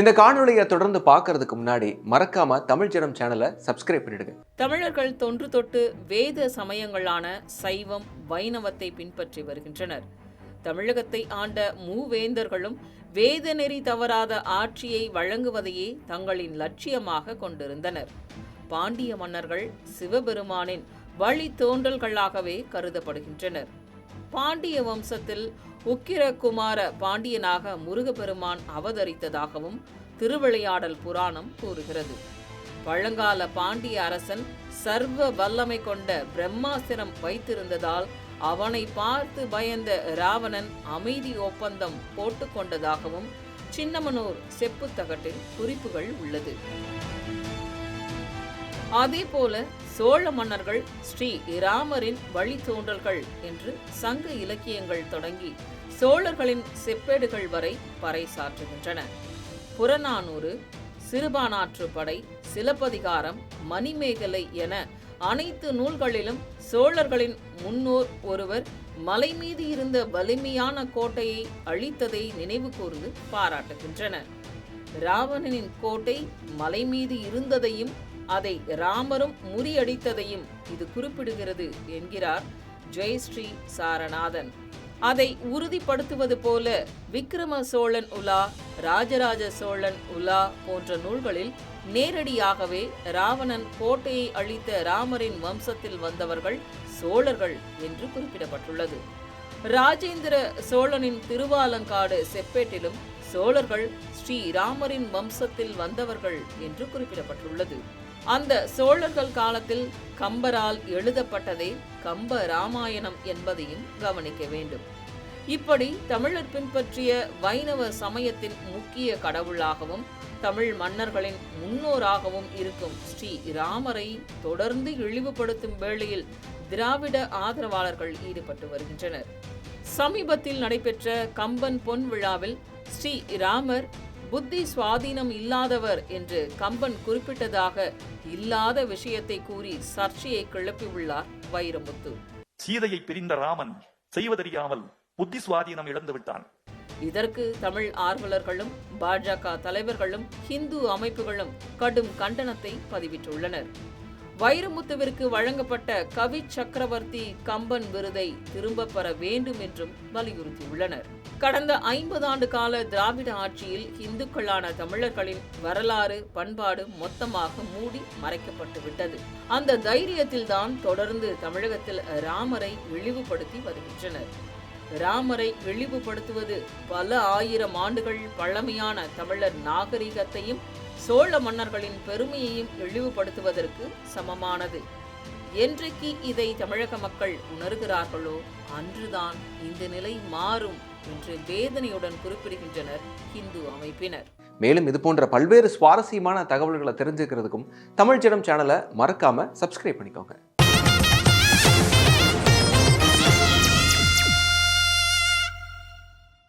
இந்த காணொளியை தொடர்ந்து பார்க்கறதுக்கு முன்னாடி மறக்காம தமிழ் ஜனம் சேனலை சப்ஸ்கிரைப் பண்ணிடுங்க. தமிழர்கள் தொன்று தொட்டு வேத சமயங்களான சைவம் வைணவத்தை பின்பற்றி வருகின்றனர். தமிழகத்தை ஆண்ட மூவேந்தர்களும் வேத நெறி தவறாத ஆட்சியை வழங்குவதையே தங்களின் லட்சியமாக கொண்டிருந்தனர். பாண்டிய மன்னர்கள் சிவபெருமானின் வழி தோன்றல்களாகவே கருதப்படுகின்றனர். பாண்டிய வம்சத்தில் உக்கிரகுமார பாண்டியனாக முருகப்பெருமான் அவதரித்ததாகவும் திருவிளையாடல் புராணம் கூறுகிறது. பழங்கால பாண்டிய அரசன் சர்வ வல்லமை கொண்ட பிரம்மாஸ்திரம் வைத்திருந்ததால் அவனை பார்த்து பயந்த ராவணன் அமைதி ஒப்பந்தம் போட்டுக்கொண்டதாகவும் சின்னமனூர் செப்புத்தகட்டில் குறிப்புகள் உள்ளது. அதேபோல சோழ மன்னர்கள் ஸ்ரீ ராமரின் வழித்தோன்றல்கள் என்று சங்க இலக்கியங்கள் தொடங்கி சோழர்களின் செப்பேடுகள் வரை பறைசாற்றுகின்றன புறநானூறு சிறுபானாற்றுப்படை சிலப்பதிகாரம் மணிமேகலை என அனைத்து நூல்களிலும் சோழர்களின் முன்னோர் ஒருவர் மலை மீது இருந்த வலிமையான கோட்டையை அழித்ததை நினைவு கூர்ந்து பாராட்டுகின்றன ராவணனின் கோட்டை மலை மீது இருந்ததையும் அதை ராமரும் முறியடித்ததையும் இது குறிப்பிடுகிறது என்கிறார் ஜெயஸ்ரீ சாரநாதன். அதை உறுதிப்படுத்துவது போல விக்ரம சோழன் உலா ராஜராஜ சோழன் உலா போன்ற நூல்களில் நேரடியாகவே ராவணன் கோட்டையை அழித்த ராமரின் வம்சத்தில் வந்தவர்கள் சோழர்கள் என்று குறிப்பிடப்பட்டுள்ளது. ராஜேந்திர சோழனின் திருவாலங்காடு செப்பேட்டிலும் சோழர்கள் ஸ்ரீ ராமரின் வம்சத்தில் வந்தவர்கள் என்று குறிப்பிடப்பட்டுள்ளது. அந்த சோழர்கள் காலத்தில் கம்பரால் எழுதப்பட்டதே கம்ப ராமாயணம் என்பதையும் கவனிக்க வேண்டும். இப்படி தமிழர் பின்பற்றிய வைணவ சமயத்தின் முக்கிய கடவுளாகவும் தமிழ் மன்னர்களின் முன்னோராகவும் இருக்கும் ஸ்ரீ ராமரை தொடர்ந்து இழிவுபடுத்தும் வேளையில் திராவிட ஆதரவாளர்கள் ஈடுபட்டு வருகின்றனர். சமீபத்தில் நடைபெற்ற கம்பன் பொன் விழாவில் ஸ்ரீ ராமர் புத்தி சுவாதீனம் இல்லாதவர் என்று கம்பன் குறிப்பிட்டதாக இல்லாத விஷயத்தை கூறி சர்ச்சையை கிளப்பியுள்ளார் வைரமுத்து. சீதையை பிரிந்த ராமன் செய்வதறியாமல் புத்தி சுவாதீனம் இழந்து விட்டான். இதற்கு தமிழ் ஆர்வலர்களும் பாஜக தலைவர்களும் ஹிந்து அமைப்புகளும் கடும் கண்டனத்தை பதிவிட்டுள்ளனர். வைரமுத்துவிற்கு வழங்கப்பட்ட கவி சக்கரவர்த்தி கம்பன் விருதை திரும்பப் பெற வேண்டும் என்றும் வலியுறுத்தியுள்ளனர். கடந்த ஐம்பது ஆண்டு கால திராவிட ஆட்சியில் இந்துக்களான தமிழர்களின் வரலாறு பண்பாடு மொத்தமாக மூடி மறைக்கப்பட்டு விட்டது. அந்த தைரியத்தில்தான் தொடர்ந்து தமிழகத்தில் ராமரை இழிவுபடுத்தி வருகின்றனர். ராமரை இழிவுபடுத்துவது பல ஆயிரம் ஆண்டுகள் பழமையான தமிழர் நாகரிகத்தையும் சோழ மன்னர்களின் பெருமையையும் இழிவுபடுத்துவதற்கு சமமானது. என்றைக்கு இதை தமிழக மக்கள் உணர்கிறார்களோ அன்றுதான் இந்த நிலை மாறும். என்று வேதனையுடன் குறிப்பிடுகின்றனர் இந்து அமைப்பினர். மேலும் இது போன்ற பல்வேறு சுவாரஸ்யமான தகவல்களை தெரிஞ்சுக்கிறதுக்கும் தமிழ் ஜனம் சேனலை மறக்காம சப்ஸ்கிரைப் பண்ணிக்கோங்க.